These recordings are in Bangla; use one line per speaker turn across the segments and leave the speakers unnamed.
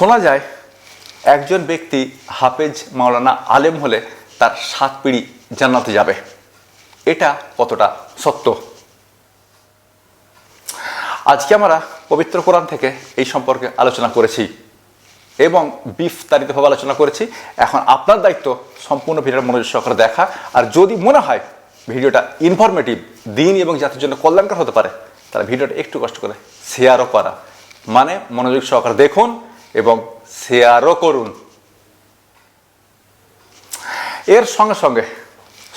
শোনা যায়, একজন ব্যক্তি হাফেজ মাওলানা আলেম হলে তার সাত পিড়ি জান্নাতে যাবে। এটা কতটা সত্য? আজকে আমরা পবিত্র কোরআন থেকে এই সম্পর্কে আলোচনা করেছি এবং বিস্তারিতভাবে আলোচনা করেছি। এখন আপনার দায়িত্ব সম্পূর্ণ ভিডিওর মনোযোগ সহকারে দেখা। আর যদি মনে হয় ভিডিওটা ইনফরমেটিভ দিন এবং জাতির জন্য কল্যাণকর হতে পারে, তাহলে ভিডিওটা একটু কষ্ট করে শেয়ারও করা। মানে মনোযোগ সহকারে দেখুন। এবং শেয়ারও করুন। এর সঙ্গে সঙ্গে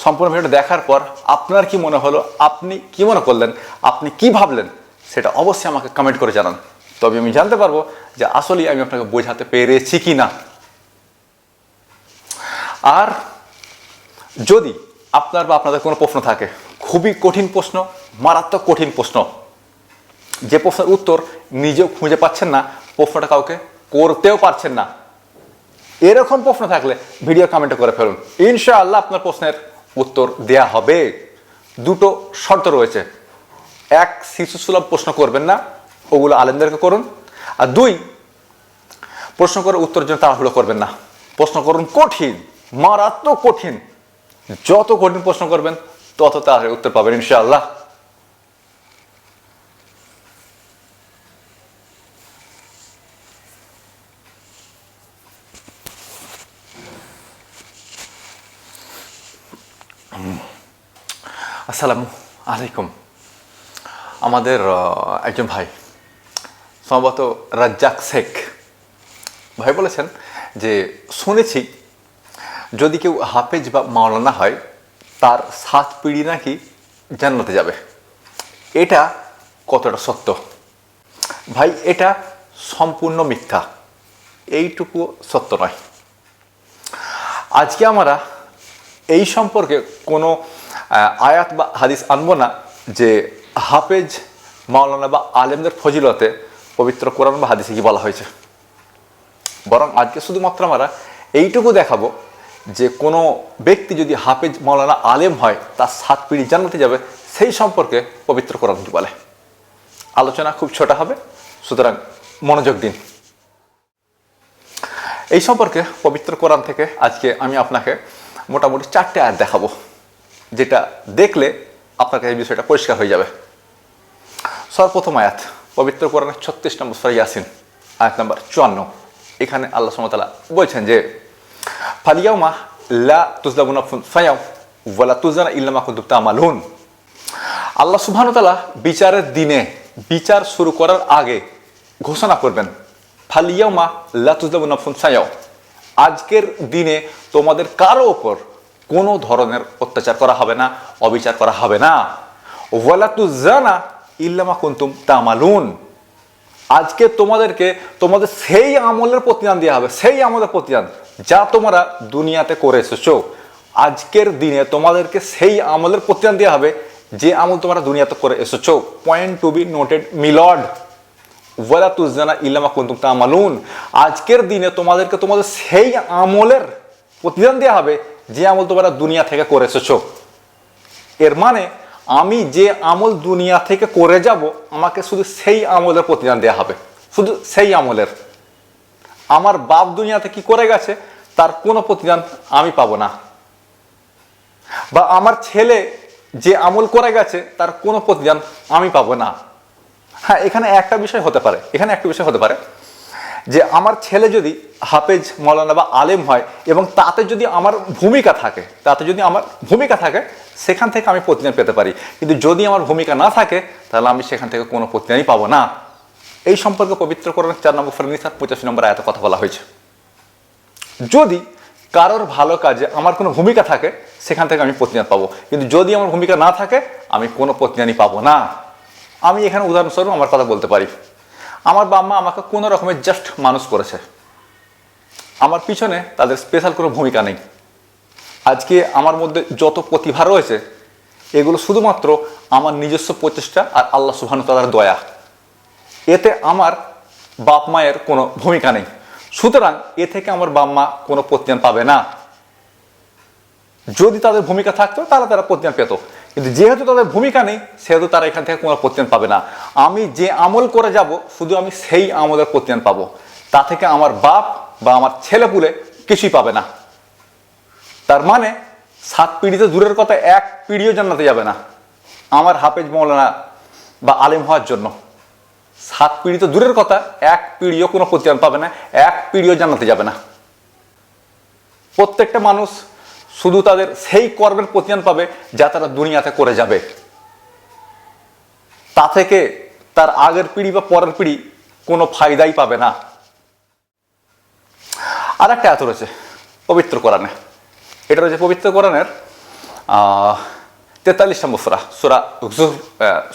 সম্পূর্ণ ভিডিওটা দেখার পর আপনার কি মনে হলো, আপনি কি মনে করলেন, আপনি কি ভাবলেন, সেটা অবশ্যই আমাকে কমেন্ট করে জানান। তবে আমি জানতে পারব যে আসলেই আমি আপনাকে বোঝাতে পেরেছি কি না। আর যদি আপনার বা আপনাদের কোনো প্রশ্ন থাকে, খুবই কঠিন প্রশ্ন, মারাত্মক কঠিন প্রশ্ন, যে প্রশ্নের উত্তর নিজেও খুঁজে পাচ্ছেন না, প্রশ্নটা কাউকে করতেও পারছেন না। এরকম প্রশ্ন থাকলে ভিডিও কমেন্টে করে ফেলুন। ইনশাআল্লাহ আপনার প্রশ্নের উত্তর দেয়া হবে। দুটো শর্ত রয়েছে। এক শিশুসুলভ প্রশ্ন করবেন না। ওগুলো আলেমদেরকে করুন। আর দুই, প্রশ্ন করে উত্তর জন্য তাড়াহুড়ো করবেন না। প্রশ্ন করুন কঠিন, মারাত্মক কঠিন। যত কঠিন প্রশ্ন করবেন, তত তাড়াতাড়ি উত্তর পাবেন ইনশাআল্লাহ। আসসালামু আলাইকুম। আমাদের একজন ভাই, সম্ভবত রাজ্জাক শেখ। ভাই বলেছেন যে, শুনেছি, যদি কেউ হাফেজ বা মাওলানা হয়, তার সাত পিড়ি নাকি জান্নাতে যাবে। এটা কতটা সত্য? ভাই, এটা সম্পূর্ণ মিথ্যা। এইটুকু সত্য নয়। আজকে আমরা এই সম্পর্কে কোনো আয়াত বা হাদিস আনব না যে হাফেজ মাওলানা বা আলেমদের ফজিলতে পবিত্র কোরআন বা হাদিসে কি বলা হয়েছে? বরং আজকে শুধুমাত্র আমরা এইটুকু দেখাবো যে কোনো ব্যক্তি যদি হাফেজ মাওলানা আলেম হয়, তার সাত পিড়ি জান্নাতে যাবে, সেই সম্পর্কে পবিত্র কোরআন কি বলে? আলোচনা খুব ছোট হবে, সুতরাং মনোযোগ দিন। এই সম্পর্কে পবিত্র কোরআন থেকে আজকে আমি আপনাকে মোটামুটি চারটে আয়াত দেখাবো। যেটা দেখলে আপনার কাছে বিষয়টা পরিষ্কার হয়ে যাবে। সর্বপ্রথম আয়াত, পবিত্র কোরআনের ছত্রিশ নম্বর সরাই ইয়াসিন, আয়াত নম্বর চুয়ান্ন। এখানে আল্লাহ সুমতালা বলছেন যে ফালিয়াউমা লা তুজলাবুনা ফায়াও ওয়ালা তুজানা ইল্লামা কুতুবতা আমালুন আল্লাহ সুবহানতালা বিচারের দিনে বিচার শুরু করার আগে ঘোষণা করবেন ফালিয়াউমা লা তুজলাবুনা ফায়াও আজকের দিনে তোমাদের কারও ওপর কোনো ধরনের অত্যাচার করা হবে না, অবিচার করা হবে না। ওয়ালা তুজানা ইল্লামা কুন্তুম তামালুন। আজকে তোমাদেরকে তোমাদের সেই আমলের প্রতিদান দেওয়া হবে, সেই আমলের প্রতিদান যা তোমরা দুনিয়াতে করে এসেছ। আজকের দিনে তোমাদেরকে সেই আমলের প্রতিদান দেওয়া হবে, যে আমল তোমরা দুনিয়াতে করে এসেছ। পয়েন্ট টু বি নোটেড মিলড ওয়ালা তুজানা ইল্লামা কুন্তুম তামালুন। আজকের দিনে তোমাদেরকে তোমাদের সেই আমলের প্রতিদান দেওয়া হবে যে আমল তোমরা দুনিয়া থেকে করে এসেছ এর মানে আমি যে আমল দুনিয়া থেকে করে যাব, আমাকে শুধু সেই আমলের প্রতিদান দেওয়া হবে। শুধু সেই আমলের। আমার বাপ দুনিয়াতে কি করে গেছে, তার কোনো প্রতিদান আমি পাবো না। বা আমার ছেলে যে আমল করে গেছে, তার কোনো প্রতিদান আমি পাবো না। হ্যাঁ এখানে একটা বিষয় হতে পারে। এখানে একটা বিষয় হতে পারে। যে আমার ছেলে যদি হাফেজ মৌলানা বা আলেম হয় এবং তাতে যদি আমার ভূমিকা থাকে, তাতে যদি আমার ভূমিকা থাকে, সেখান থেকে আমি প্রতিদান পেতে পারি। কিন্তু যদি আমার ভূমিকা না থাকে, তাহলে আমি সেখান থেকে কোনো প্রতিদানই পাবো না। এই সম্পর্কে পবিত্র করার চার নম্বর ফরনিসার পঁচাশি নম্বর আয়ত কথা বলা হয়েছে। যদি কারোর ভালো কাজে আমার কোনো ভূমিকা থাকে, সেখান থেকে আমি প্রতিদান পাবো। কিন্তু যদি আমার ভূমিকা না থাকে, আমি কোনো প্রতিদানই পাবো না। আমি এখানে উদাহরণস্বরূপ আমার কথা বলতে পারি। আমার বাবা মা আমাকে কোনো রকমের জাস্ট মানুষ করেছে। আমার পিছনে তাদের স্পেশাল কোনো ভূমিকা নেই। আজকে আমার মধ্যে যত প্রতিভা রয়েছে, এগুলো শুধুমাত্র আমার নিজস্ব প্রচেষ্টা আর আল্লাহ সুবাহানুতালার দয়া। এতে আমার বাপ মায়ের কোনো ভূমিকা নেই। সুতরাং এ থেকে আমার বাপ মা কোনো প্রতিদান পাবে না। যদি তাদের ভূমিকা থাকতো, তাহলে তারা প্রতিদান পেত। কিন্তু যেহেতু তাদের ভূমিকা নেই, সেহেতু তারা এখান থেকে কোনো প্রতিদান পাবে না। আমি যে আমল করে যাব, শুধু আমি সেই আমলের প্রতিদান পাবো। তা থেকে আমার বাপ বা আমার ছেলেপুলে কিছুই পাবে না। তার মানে সাত পিঢ়িতে দূরের কথা, এক পিঢ়িও জান্নাতে যাবে না। আমার হাফেজ মৌলানা বা আলেম হওয়ার জন্য। সাত তো দূরের কথা, এক পিঢ়িও কোনো প্রতিদান পাবে না, এক পিঢ়িও জানাতে যাবে না। প্রত্যেকটা মানুষ শুধু তাদের সেই কর্মের প্রতিদান পাবে যা তারা দুনিয়াতে করে যাবে। তা থেকে তার আগের পিঢ়ি বা পরের পিঢ়ি কোনো ফায়দাই পাবে না। আর একটা এত রয়েছে, পবিত্র কোরআনে। এটা রয়েছে পবিত্র কোরআনের তেতাল্লিশ নম্বর সুরা সুরা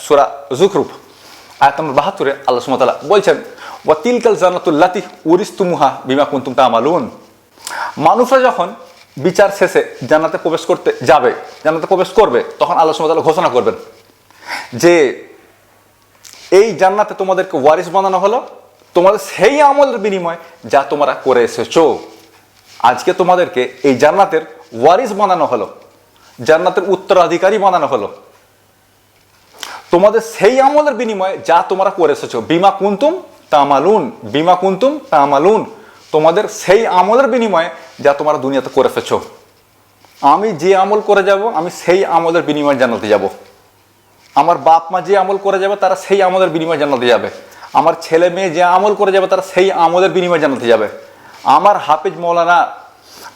সুরা জুখরুফ, আয়াত নম্বর বাহাত্তরে আল্লাহ সুমতাল্লাহ বলছেন ওয়াতিলকাল জান্নাতুল্লাতি উরিস্তুমুহা বিমা কুন্তুম তামালুন মানুষরা যখন বিচার শেষে জান্নাতে প্রবেশ করতে যাবে, জান্নাতে প্রবেশ করবে, তখন আল্লাহ সুমতাল্লাহ ঘোষণা করবেন যে এই জান্নাতে তোমাদেরকে ওয়ারিস বানানো হলো, তোমাদের সেই আমলের বিনিময় যা তোমরা করে এসেছ। আজকে তোমাদেরকে এই জান্নাতের ওয়ারিস বানানো হলো, জান্নাতের উত্তরাধিকারী বানানো হলো। তোমাদের সেই আমলের বিনিময়ে যা তোমরা করে এসেছ, বিমা কুন্তুম তামালুন, বিমা কুন্তুম তামালুন, তোমাদের সেই আমলের বিনিময়ে যা তোমরা দুনিয়াতে করে এসেছ আমি যে আমল করে যাব, আমি সেই আমলের বিনিময় জানাতে যাব। আমার বাপ মা যে আমল করে যাবে, তারা সেই আমলের বিনিময় জান্নাতে যাবে। আমার ছেলে মেয়ে যে আমল করে যাবে, তারা সেই আমলের বিনিময় জান্নাতে যাবে। আমার হাফেজ মৌলানা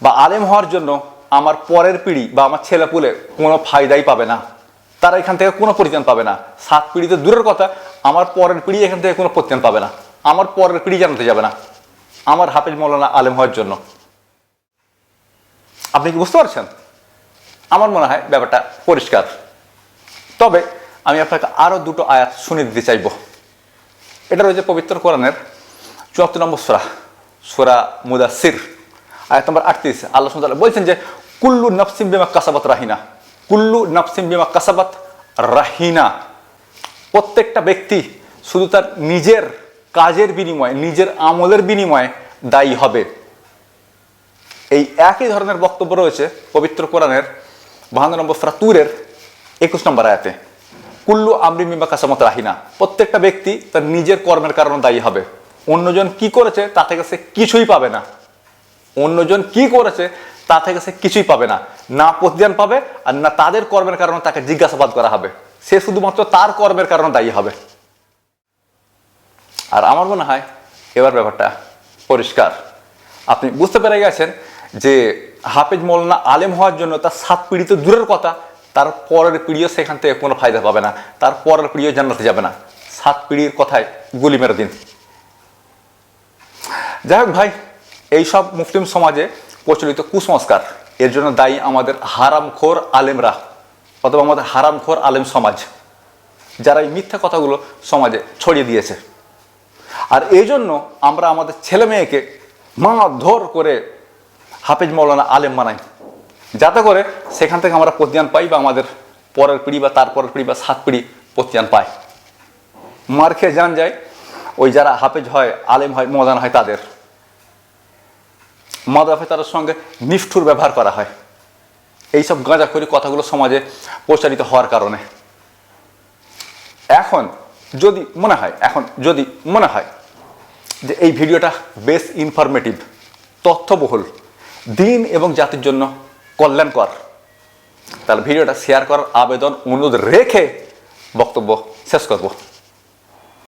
বা আলেম হওয়ার জন্য আমার পরের পিঢ়ি বা আমার ছেলেপুলে কোনো ফায়দাই পাবে না। তারা এখান থেকে কোনো পরিত্রাণ পাবে না। সাত পিঢ়িতে দূরের কথা, আমার পরের পিঢ়ি এখান থেকে কোনো পরিত্রাণ পাবে না। আমার পরের পিঢ়ি জানাতে যাবে না। আমার হাফেজ মৌলানা আলেম হওয়ার জন্য। আপনি কি বুঝতে পারছেন? আমার মনে হয় ব্যাপারটা পরিষ্কার। তবে আমি আপনাকে আরও দুটো আয়াত শুনে দিতে চাইব। এটা রয়েছে পবিত্র কোরআনের চুয়াত্তর নম্বর সোরা সোরা মুদাসির আয়াত নম্বর আটত্রিশ। আল্লাহ সুন্দর বলছেন যে, কুল্লু নফসিম বিমা কাসাবাত রাহিনা, কুল্লু নফসিম বিমা কাসাবাত রাহিনা। প্রত্যেকটা ব্যক্তি শুধু তার নিজের কাজের বিনিময়ে, নিজের আমলের বিনিময়ে দায়ী হবে। এই একই ধরনের বক্তব্য রয়েছে পবিত্র কোরআনের বাহান্ন নম্বর সুরা তুরের একুশ নম্বর আয়াতে। কুল্লু আমরি মিম্বা কাসামত রাহিনা। প্রত্যেকটা ব্যক্তি তার নিজের কর্মের কারণে দায়ী হবে। অন্যজন কি করেছে তা থেকে সে কিছুই পাবে না। অন্যজন কি করেছে তা থেকে সে কিছুই পাবে না। না প্রতিদান পাবে আর না তাদের কর্মের কারণে তাকে জিজ্ঞাসাবাদ করা হবে। সে শুধুমাত্র তার কর্মের কারণে দায়ী হবে। আর আমার মনে হয় এবার ব্যাপারটা পরিষ্কার। আপনি বুঝতে পেরে গেছেন যে হাফেজ মৌলানা আলেম হওয়ার জন্য তার সাত পিঢ়ি তো দূরের কথা, তার পরের পিঢ়িও সেখান থেকে কোনো ফায়দা পাবে না, তার পরের পিঢ়িও জান্নাতে যাবে না। সাত পিঢ়ির কথায় গুলি মেরে দিন। যাই হোক ভাই, এইসব মুসলিম সমাজে প্রচলিত কুসংস্কার, এর জন্য দায়ী আমাদের হারামখোর আলেমরা অথবা আমাদের হারামখোর আলেম সমাজ, যারা এই মিথ্যা কথাগুলো সমাজে ছড়িয়ে দিয়েছে। আর এই জন্য আমরা আমাদের ছেলে মেয়েকে মারধর করে হাফেজ মৌলানা আলেম বানাই যাতে করে সেখান থেকে আমরা প্রতিদান পাই বা আমাদের পরের পিঢ়ি বা তার পরের পিঢ়ি বা সাত পিঢ়ি প্রতিদান পায় মার খেয়ে জান যায়, ওই যারা হাফেজ হয়, আলেম হয় মদান হয় তাদের। মাদাফে তাদের সঙ্গে নিষ্ঠুর ব্যবহার করা হয়। এইসব গাঁজাখড়ি কথাগুলো সমাজে প্রচারিত হওয়ার কারণে। এখন যদি মনে হয়, এখন যদি মনে হয় যে এই ভিডিওটা বেশ ইনফরমেটিভ তথ্যবহুল দিন এবং জাতির জন্য কল্যাণকর। তাহলে ভিডিওটা শেয়ার করার আবেদন, অনুরোধ রেখে বক্তব্য শেষ করব।